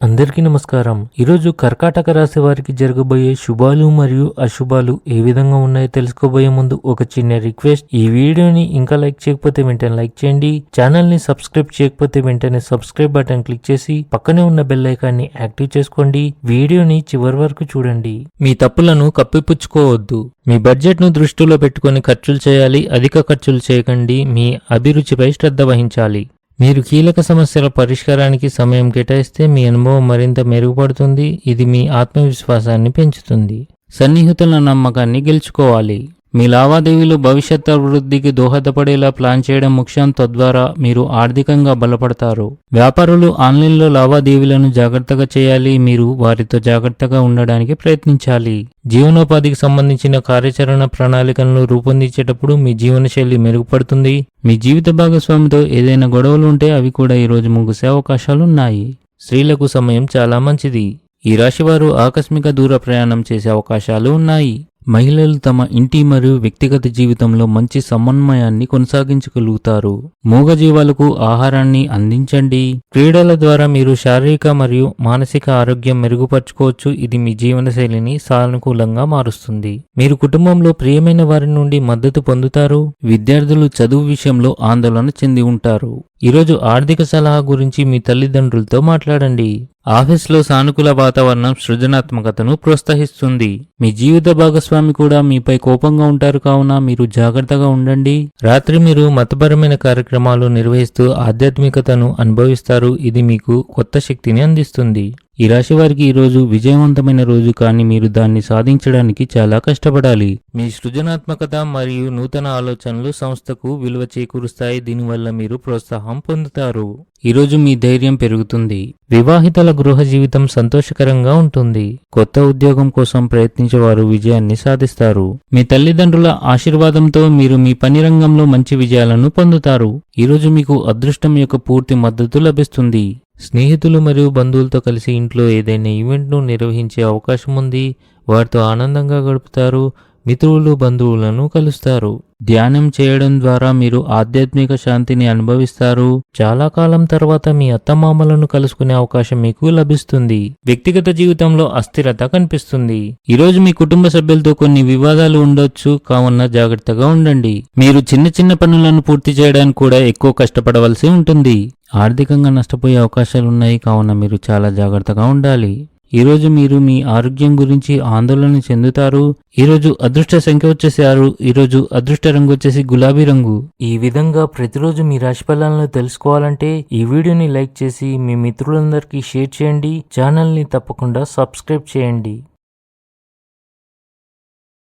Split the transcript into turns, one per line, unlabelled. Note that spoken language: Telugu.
అందరికీ నమస్కారం. ఈరోజు కర్కాటక రాశి వారికి జరగబోయే శుభాలు మరియు అశుభాలు ఏ విధంగా ఉన్నాయో తెలుసుకోబోయే ముందు ఒక చిన్న రిక్వెస్ట్. ఈ వీడియోని ఇంకా లైక్ చేయకపోతే వెంటనే లైక్ చేయండి. ఛానల్ని సబ్స్క్రైబ్ చేయకపోతే వెంటనే సబ్స్క్రైబ్ బటన్ క్లిక్ చేసి పక్కనే ఉన్న బెల్ ఐకాన్ని యాక్టివ్ చేసుకోండి. వీడియోని చివరి వరకు చూడండి. మీ తప్పులను కప్పిపుచ్చుకోవద్దు. మీ బడ్జెట్ను దృష్టిలో పెట్టుకొని ఖర్చులు చేయాలి. అధిక ఖర్చులు చేయకండి. మీ అభిరుచిపై శ్రద్ధ వహించాలి. మీరు కీలక సమస్యల పరిష్కారానికి సమయం కేటాయిస్తే మీ అనుభవం మరింత మెరుగుపడుతుంది. ఇది మీ ఆత్మవిశ్వాసాన్ని పెంచుతుంది. సన్నిహితుల నమ్మకాన్ని గెలుచుకోవాలి. మీ లావాదేవీలు భవిష్యత్ అభివృద్ధికి దోహదపడేలా ప్లాన్ చేయడం ముఖ్యం. తద్వారా మీరు ఆర్థికంగా బలపడతారు. వ్యాపారులు ఆన్లైన్లో లావాదేవీలను జాగ్రత్తగా చేయాలి. మీరు వారితో జాగ్రత్తగా ఉండడానికి ప్రయత్నించాలి. జీవనోపాధికి సంబంధించిన కార్యాచరణ ప్రణాళికలను రూపొందించేటప్పుడు మీ జీవనశైలి మెరుగుపడుతుంది. మీ జీవిత భాగస్వామితో ఏదైనా గొడవలు ఉంటే అవి కూడా ఈరోజు ముగిసే అవకాశాలున్నాయి స్త్రీలకు సమయం చాలా మంచిది. ఈ రాశివారు ఆకస్మిక దూర ప్రయాణం చేసే అవకాశాలు ఉన్నాయి. మహిళలు తమ ఇంటి మరియు వ్యక్తిగత జీవితంలో మంచి సమన్వయాన్ని కొనసాగించగలుగుతారు. మూగజీవాలకు ఆహారాన్ని అందించండి. క్రీడల ద్వారా మీరు శారీరక మరియు మానసిక ఆరోగ్యం మెరుగుపరచుకోవచ్చు. ఇది మీ జీవనశైలిని సానుకూలంగా మారుస్తుంది. మీరు కుటుంబంలో ప్రియమైన వారి నుండి మద్దతు పొందుతారు. విద్యార్థులు చదువు విషయంలో ఆందోళన చెంది ఉంటారు. ఈరోజు ఆర్థిక సలహా గురించి మీ తల్లిదండ్రులతో మాట్లాడండి. ఆఫీస్లో సానుకూల వాతావరణం సృజనాత్మకతను ప్రోత్సహిస్తుంది. మీ జీవిత భాగస్వామి కూడా మీపై కోపంగా ఉంటారు కావున మీరు జాగ్రత్తగా ఉండండి. రాత్రి మీరు మతపరమైన కార్యక్రమాలు నిర్వహిస్తూ ఆధ్యాత్మికతను అనుభవిస్తారు. ఇది మీకు కొత్త శక్తిని అందిస్తుంది. ఈ రాశి వారికి ఈరోజు విజయవంతమైన రోజు కానీ మీరు దాన్ని సాధించడానికి చాలా కష్టపడాలి. మీ సృజనాత్మకత మరియు నూతన ఆలోచనలు సంస్థకు విలువ చేకూరుస్తాయి. దీనివల్ల మీరు ప్రోత్సాహం పొందుతారు. ఈరోజు మీ ధైర్యం పెరుగుతుంది. వివాహితల గృహ జీవితం సంతోషకరంగా ఉంటుంది. కొత్త ఉద్యోగం కోసం ప్రయత్నించే వారు విజయాన్ని సాధిస్తారు. మీ తల్లిదండ్రుల ఆశీర్వాదంతో మీరు మీ పని రంగంలో మంచి విజయాలను పొందుతారు. ఈరోజు మీకు అదృష్టం యొక్క పూర్తి మద్దతు లభిస్తుంది. స్నేహితులు మరియు బంధువులతో కలిసి ఇంట్లో ఏదైనా ఈవెంట్ను నిర్వహించే అవకాశం ఉంది. వారితో ఆనందంగా గడుపుతారు. మిత్రులు బంధువులను కలుస్తారు. ధ్యానం చేయడం ద్వారా మీరు ఆధ్యాత్మిక శాంతిని అనుభవిస్తారు. చాలా కాలం తర్వాత మీ అత్తమామలను కలుసుకునే అవకాశం మీకు లభిస్తుంది. వ్యక్తిగత జీవితంలో అస్థిరత కనిపిస్తుంది. ఈరోజు మీ కుటుంబ సభ్యులతో కొన్ని వివాదాలు ఉండొచ్చు. కావున జాగ్రత్తగా ఉండండి. మీరు చిన్న చిన్న పనులను పూర్తి చేయడానికి కూడా ఎక్కువ కష్టపడవలసి ఉంటుంది. ఆర్థికంగా నష్టపోయే అవకాశాలు ఉన్నాయి కావున మీరు చాలా జాగ్రత్తగా ఉండాలి. ఈరోజు మీరు మీ ఆరోగ్యం గురించి ఆందోళన చెందుతారు. ఈరోజు అదృష్ట సంఖ్య వచ్చేసి ఆరు ఈరోజు అదృష్ట రంగు వచ్చేసి గులాబీ రంగు. ఈ విధంగా ప్రతిరోజు మీ రాశి ఫలాలను తెలుసుకోవాలంటే ఈ వీడియోని లైక్ చేసి మీ మిత్రులందరికీ షేర్ చేయండి. ఛానల్ని తప్పకుండా సబ్స్క్రైబ్ చేయండి.